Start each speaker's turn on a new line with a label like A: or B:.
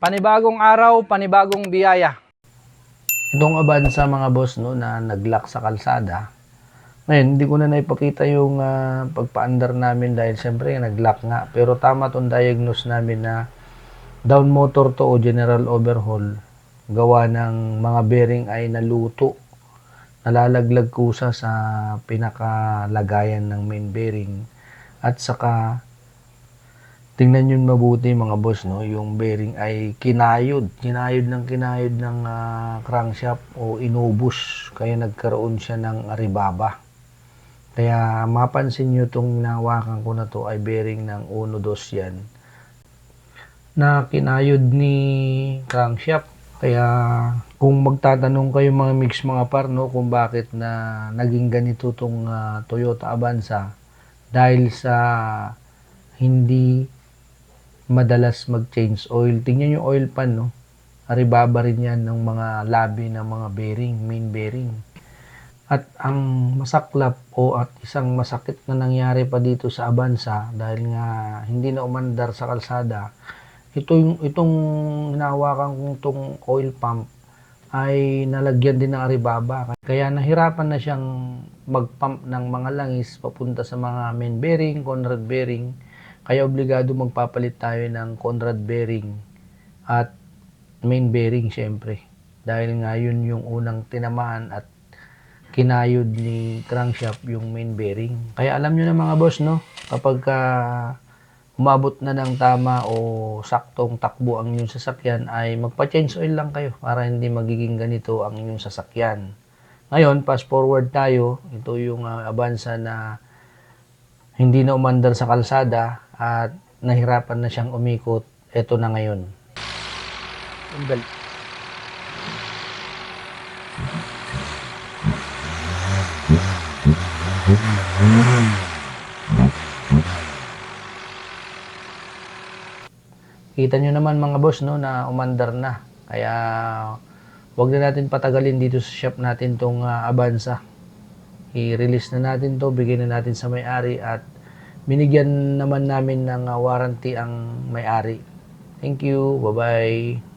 A: Panibagong araw, panibagong biyaya. Itong abansa mga boss no na naglock sa kalsada. Ngayon, hindi ko na naipakita yung ah, pagpaandar namin dahil siyempre naglock nga. Pero tama tong diagnose namin na down motor to o general overhaul. Gawa ng mga bearing ay naluto. Nalalaglag kusa sa pinakalagayan ng main bearing. At saka tingnan yun mabuti mga boss no? Yung bearing ay kinayod. Kinayod ng kinayod ng ah, crankshaft o inubos. Kaya nagkaroon siya ng aribaba. Kaya mapansin nyo itong nawakan ko na to ay bearing ng 1-2 yan na kinayod ni crankshaft. Kaya kung magtatanong kayo mga mix mga par no? Kung bakit na naging ganito tong ah, Toyota Avanza dahil sa hindi madalas mag-change oil. Tingnan yung oil pan, no? Aribaba rin yan ng mga labi ng mga bearing, main bearing. At ang masaklap o at isang masakit na nangyari pa dito sa Avanza dahil nga hindi na umandar sa kalsada, ito yung, itong hinahawakan kong tong oil pump ay nalagyan din ng aribaba. Kaya nahirapan na siyang mag-pump ng mga langis papunta sa mga main bearing, Conrad bearing. Kaya obligado magpapalit tayo ng Conrad bearing at main bearing syempre. Dahil nga yun yung unang tinamaan at kinayod ni crankshaft yung main bearing. Kaya alam nyo na mga boss, no? Kapag ka umabot na ng tama o saktong takbo ang inyong sasakyan ay magpa-change oil lang kayo para hindi magiging ganito ang inyong sasakyan. Ngayon, fast forward tayo. Ito yung ah, Avanza na hindi na umandar sa kalsada at nahirapan na siyang umikot. Ito na ngayon. Kita nyo naman mga boss no na umandar na. Kaya wag na natin patagalin dito sa shop natin tong ah, Avanza. I-release na natin to, bigyan na natin sa may-ari at binigyan naman namin ng ah, warranty ang may-ari. Thank you. Bye-bye.